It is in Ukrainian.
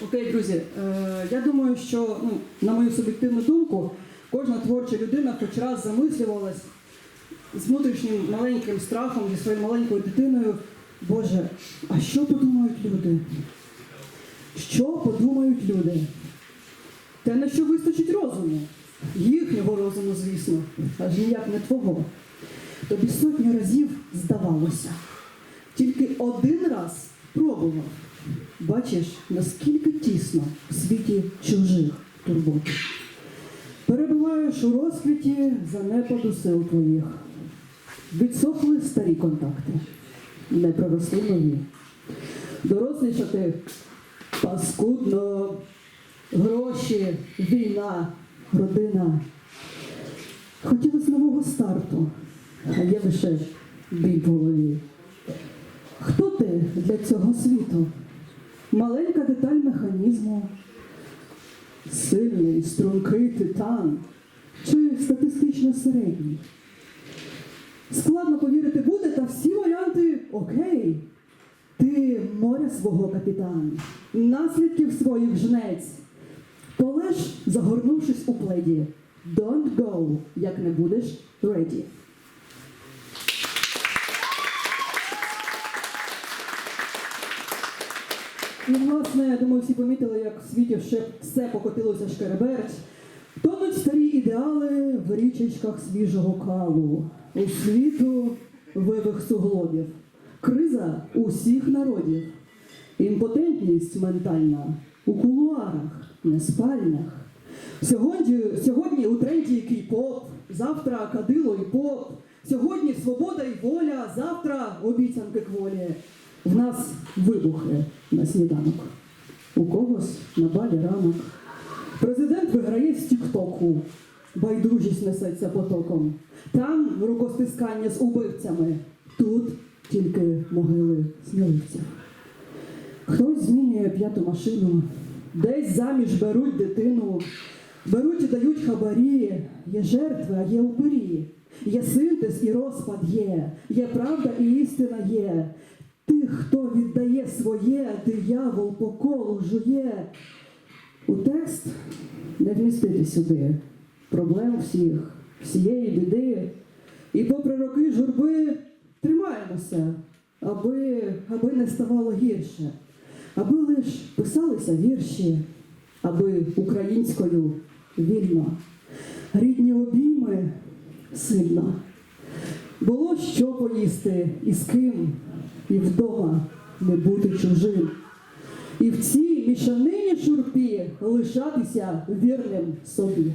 Окей, друзі, е, я думаю, що ну, на мою суб'єктивну думку, кожна творча людина хоч раз замислювалась з внутрішнім маленьким страхом зі своєю маленькою дитиною. Боже, а що подумають люди? Що подумають люди? Те, на що вистачить розуму. Їхнього розуму, звісно, аж ніяк не твого. Тобі сотню разів здавалося. Тільки один раз пробував. Бачиш, наскільки тісно в світі чужих турбот. Перебуваєш у розквіті занепаду сил твоїх. Відсохли старі контакти, не проросли нові. Дорослішати паскудно, гроші, війна, родина. Хотілося нового старту, а є лише біль в голові. Хто ти для цього світу? Маленька деталь механізму, сильний, стрункий титан чи статистично середній? Складно повірити буде, та всі варіанти окей. Ти моря свого капітан, наслідків своїх жнець. Полеж, загорнувшись у пледі. Don't go, як не будеш ready. І, власне, я думаю, всі помітили, як в світі ще все покотилося шкереберть. Тонуть старі ідеали в річечках свіжого калу. У світу вивих суглобів. Криза усіх народів. Імпотентність ментальна у кулуарах, не спальнях. Сьогодні, сьогодні у тренді кей-поп, завтра кадило і поп. Сьогодні свобода і воля, завтра обіцянки кволі. В нас вибухи на сніданок. У когось на балі ранок. Президент виграє з Тіктоку. Байдужість несеться потоком. Там рукостискання з убивцями. Тут тільки могили сміливців. Хтось змінює п'яту машину, десь заміж беруть дитину, беруть і дають хабарі, є жертви, а є упирі, є синтез і розпад є, є правда і істина є. Тих, хто віддає своє, диявол по колу жує. У текст не вмістити сюди проблем всіх, всієї біди. І попри роки журби тримаємося, аби, аби не ставало гірше, аби лиш писалися вірші, аби українською вільно, рідні обійми сильно. Було що поїсти і з ким, і вдома не бути чужим. І в цій мішанині шурпі лишатися вірним собі.